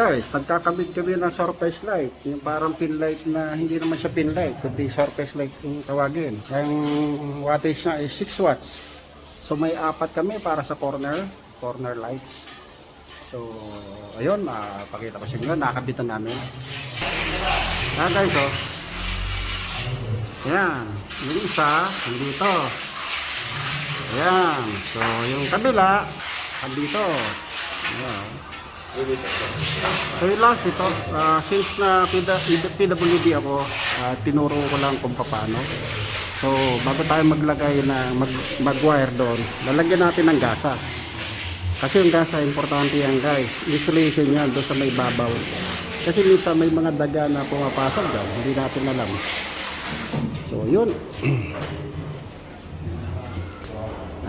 Guys, nagkakabit kami ng surface light. Yung parang pin light na hindi naman siya pin light, kundi surface light yung tawagin. Ang wattage niya is 6 watts. So may apat kami para sa corner, corner lights. So, ayun, pakita ko sa inyo, nakabitan namin. Ah guys, oh. Yan, yung isa, dito. Ayan, so yung kabila, dito. Ayan. So yung last ito, ah, since na PW- PWD ako, ah, tinuro ko lang kung paano. So bago tayo maglagay na mag, mag-wire doon, lalagyan natin ng gasa. Kasi yung gasa, importante yan guys. Insulation yan doon sa may babaw. Kasi minsan may mga daga na pumapasok dyan, hindi natin alam. So yun.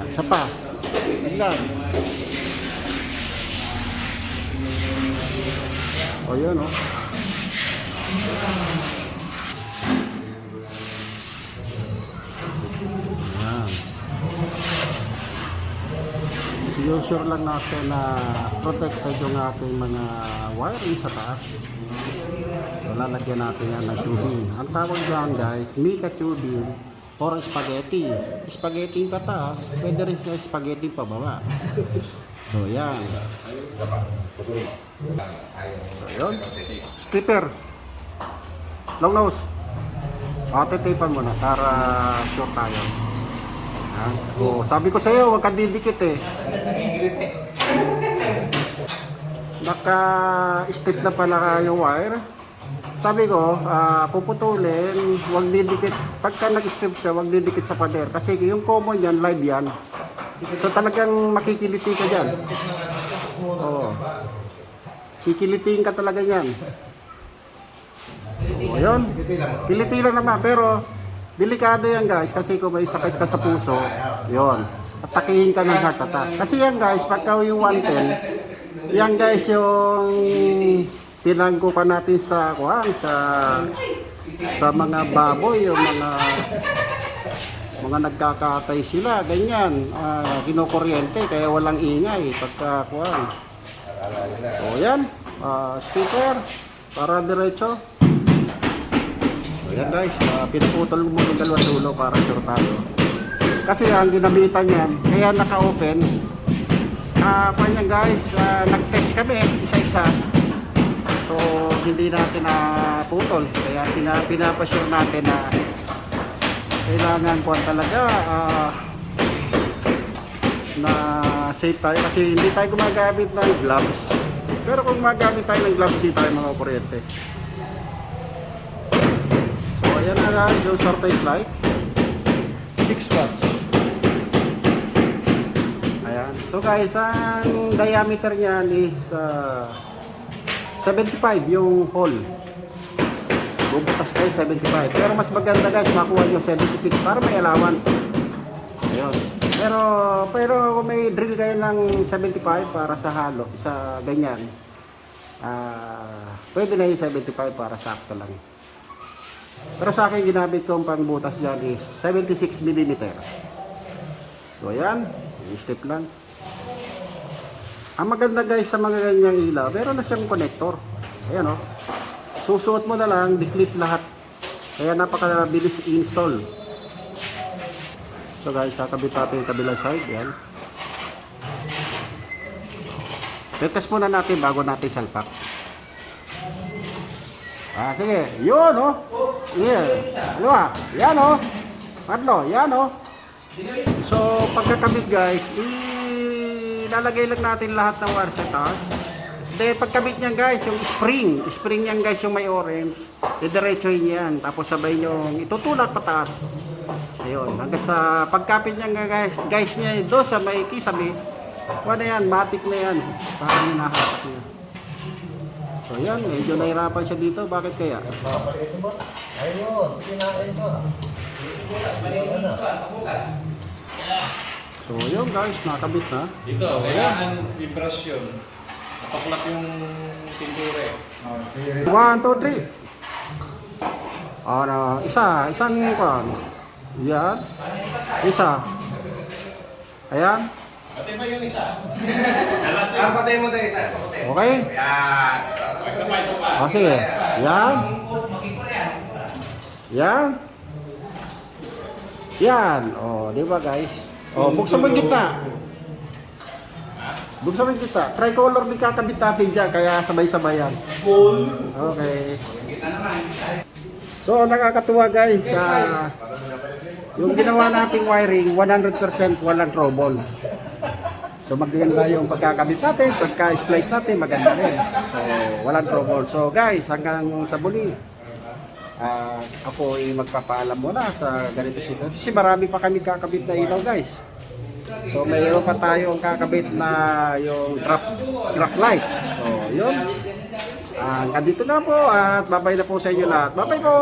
Isa pa. Yan. O yun o. Yan. Sinusure lang natin na protected yung ating mga wiring sa taas. So lalagyan natin yan ng tubing. Ang tawag dyan guys, mica tubing or spaghetti. Spaghetti yung pataas, pwede rin siya spaghetti pababa. So yan. So yun. Stripper. Long nose. O, titipan mo na para sure tayo. Ha? O, sabi ko sa'yo, huwag kang didikit eh. Naka-strip na pala yung wire. Sabi ko, ah, puputulin, huwag didikit. Pagka nag-strip siya, huwag didikit sa pader. Kasi yung common yan, live yan. So talagang makikiliti ka dyan. Oo. Kikilitiin ka talaga yan. O, yun. Kiliti lang naman. Pero, delikado yan guys. Kasi kung may sakit ka sa puso, yun. Atakihin ka ng heart attack. Kasi yan guys, pagka yung 110, yan guys yung pinanggo pa natin sa, kuhan, sa, sa mga baboy, yung mga mga nagkakatay sila, ganyan, ah, kinukuryente, kaya walang ingay, pagka, kuhan. So, yan, ah, sticker, para diretso. So, yan guys, uh, pinaputol mo yung dalawang dulo para sure tayo. Kasi ang ginamitan yan, kaya naka-open, ah, uh, yan guys, ah, nag-test kami, isa-isa. So, hindi natin na putol, kaya pina, pinapasure natin na kailangan ko talaga ah, na safe tayo kasi hindi tayo gumagamit ng gloves. Pero kung gumagamit tayo ng gloves, hindi tayo mga kuryente. So, ayan na nga yung surface light. 6 watts. Ayan. So guys, ang diameter niyan is ah, 75 yung hole. Bubutas kayo 75. Pero mas maganda guys, makuha nyo 76 para may allowance. Ayun. Pero, pero may drill kayo ng 75 para sa halo, sa ganyan, ah pwede na yung 75 para sakto lang. Pero sa akin, ginamit kong pangbutas dyan is 76 mm. So, ayan. I-step lang. Ang maganda guys sa mga ganyang ilaw, meron na siyang connector. Ayan o. Oh. Susuot mo na lang, di-clip lahat. Kaya napakabilis i-install. So guys, kakabit natin yung kabilang side. Yan. Tetest muna natin bago natin salpak. Ah, sige. Yun, oh. Yeah. Dalawa. Yan, oh. Tatlo. Yan, oh. So, pagkakabit guys, ilalagay lang natin lahat ng wire sa. Then, pagkabit niyan guys, yung spring. Spring niyan guys, yung may orange. Didiretsohin yan. Tapos sabay yung itutulak pataas. Ayun. Hanggang sa pagkapit niyan guys, guys niya doon sa may kisabi. Ano yan, matik na yan. Parang hinahatak niya. So yan, medyo nahirapan siya dito. Bakit kaya? Ayun, kinain ko. So yun guys, nakabit na. Dito, kailangan vibrasyon. Napaklap yung tindure. One, two, three. Ano, isa, isang kwan. Yan. Isa. Ayan. Pati ba yung isa? Ah, patay mo tayo isa. Okay? Yan. Isa pa, isa pa. Sige. Yan. Yan. Yan. O, di ba guys? O, buksan mo yung gitna. Mo yung gitna. Tricolor din kakabit natin dyan, kaya sabay-sabay yan. Okay. So, nakakatuwa guys. ah, yung ginawa nating wiring, 100% walang trouble. So maganda yung pagkakabit natin, pagka-splice natin, maganda rin. So walang trouble. So guys, hanggang sa muli, ah, ako ay magpapaalam muna sa ganito sitwasyon. Kasi marami pa kami kakabit na ilaw guys. So mayroon pa tayong kakabit na yung drop, drop light. So yun. Ah, andito na po at babay na po sa inyo lahat. Babay po!